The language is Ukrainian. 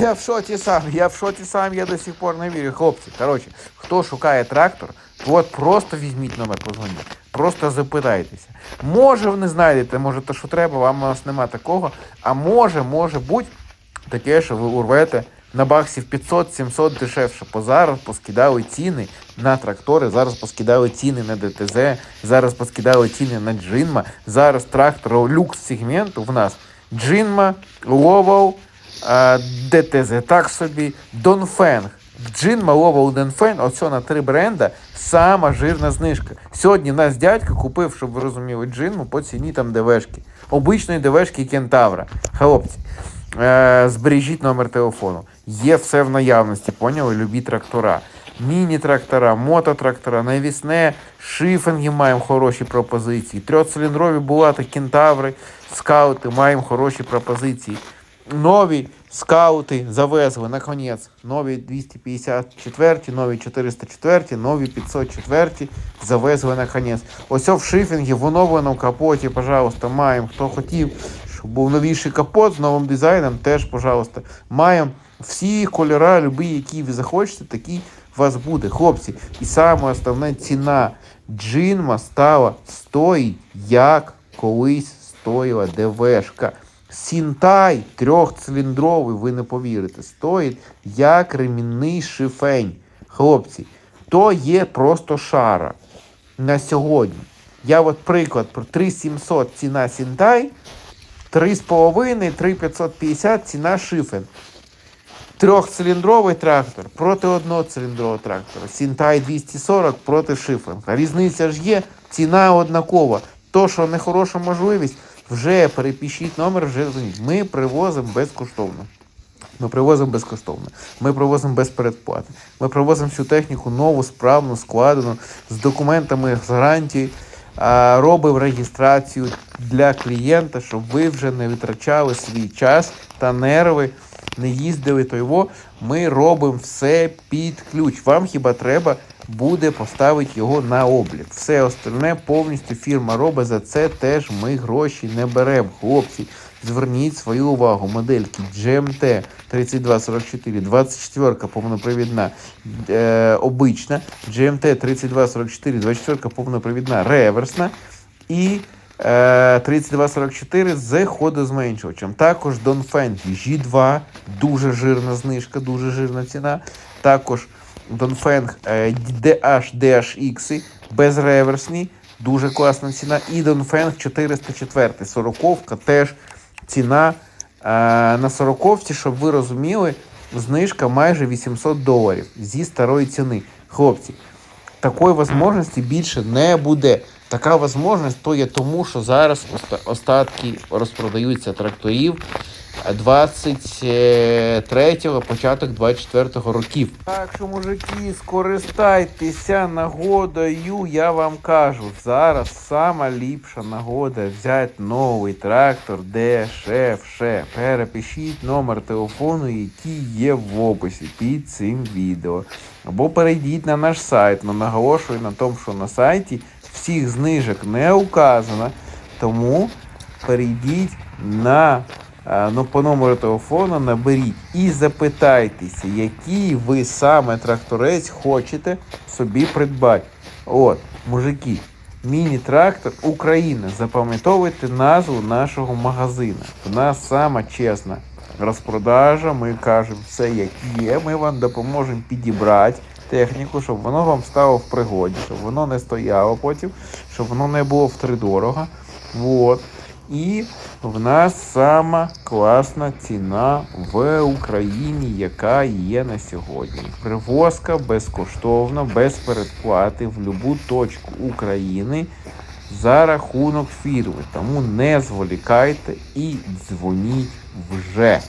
Я в шоці сам, я в шоці сам, я до сих пор не вірю. Хлопці, коротше, хто шукає трактор, то от просто візьміть номер, позвоніть. Просто запитайтеся. Може, ви не знайдете, може те, що треба, вам у нас нема такого. А може, може бути таке, що ви урвете на баксів 500-700 дешевше. Бо зараз поскидали ціни на трактори, зараз поскидали ціни на ДТЗ, зараз поскидали ціни на Джинма. Зараз трактор люкс сегменту в нас Джинма, Ловол, а, ДТЗ, так собі, Донфенг. Джинма, Ловол, Донфенг, оце на три бренда, сама жирна знижка. Сьогодні нас дядько купив, щоб ви розуміли, джинму по ціні там ДВшки. Обичної ДВшки Кентавра. Хлопці, е, збережіть номер телефону. Є все в наявності, поняли? Любі трактора. Міні-трактора, мототрактора, навісне, шифинги маємо хороші пропозиції. Трьохциліндрові булати, кентаври, скаути маємо хороші пропозиції. Нові скаути завезли, наконець. Нові 254, нові 404, нові 504 завезли наконець. Ось в шифінгі, в оновленому капоті, пожалуйста, маємо. Хто хотів, щоб був новіший капот з новим дизайном, теж, пожалуйста, маємо всі кольори, любі, які ви захочете, такі у вас буде. Хлопці, і саме основна ціна джинма стала стоїть, як колись стоїла ДВшка. Сінтай трьохциліндровий, ви не повірите, стоїть як ремінний шифень. Хлопці, то є просто шара на сьогодні. Я от приклад про 3700 ціна Сінтай, 3,5, 3,550 ціна шифен. Трьохциліндровий трактор проти одноциліндрового трактора. Сінтай 240 проти шифенка. Різниця ж є, ціна однакова. То, що не хороша можливість, вже перепишіть номер, вже. Ми привозимо безкоштовно. Ми привозимо безкоштовно. Ми привозимо без передплати. Ми привозимо всю техніку нову, справну, складену, з документами з гарантії. Робимо реєстрацію для клієнта, щоб ви вже не витрачали свій час та нерви, не їздили то його. Ми робимо все під ключ. Вам хіба треба буде поставити його на облік. Все остальне повністю фірма робить. За це теж ми гроші не беремо. Хлопці, зверніть свою увагу. Модельки GMT 3244, 24 повнопривідна, е, обична, GMT 3244, 24 повнопривідна, реверсна і 3244 з ходозменшувачем. Також Dongfeng G2, дуже жирна знижка, дуже жирна ціна. Також Dongfeng е, DH DHX безреверсні, дуже класна ціна. І Dongfeng 404, 40 теж ціна е, на 40 щоб ви розуміли, знижка майже 800 доларів зі старої ціни. Хлопці, такої можливості більше не буде. Така можливість то є тому, що зараз оста- остатки розпродаються тракторів 23-го, початок 24-го років. Так що, мужики, скористайтеся нагодою, я вам кажу, зараз сама ліпша нагода взяти новий трактор дешевше. Перепишіть номер телефону, який є в описі під цим відео. Або перейдіть на наш сайт. Ну, наголошую на тому, що на сайті всіх знижок не указано. Тому перейдіть на ну, по номеру телефону, наберіть і запитайтеся, який ви саме тракторець хочете собі придбати. От, мужики, міні-трактор Україна. Запам'ятовуйте назву нашого магазину. У нас сама чесна розпродажа. Ми кажемо все, як є. Ми вам допоможемо підібрати техніку, щоб воно вам стало в пригоді, щоб воно не стояло потім, щоб воно не було втридорога. Вот. І в нас сама класна ціна в Україні, яка є на сьогодні. Привозка безкоштовна, без передплати в будь-яку точку України за рахунок фірми. Тому не зволікайте і дзвоніть вже.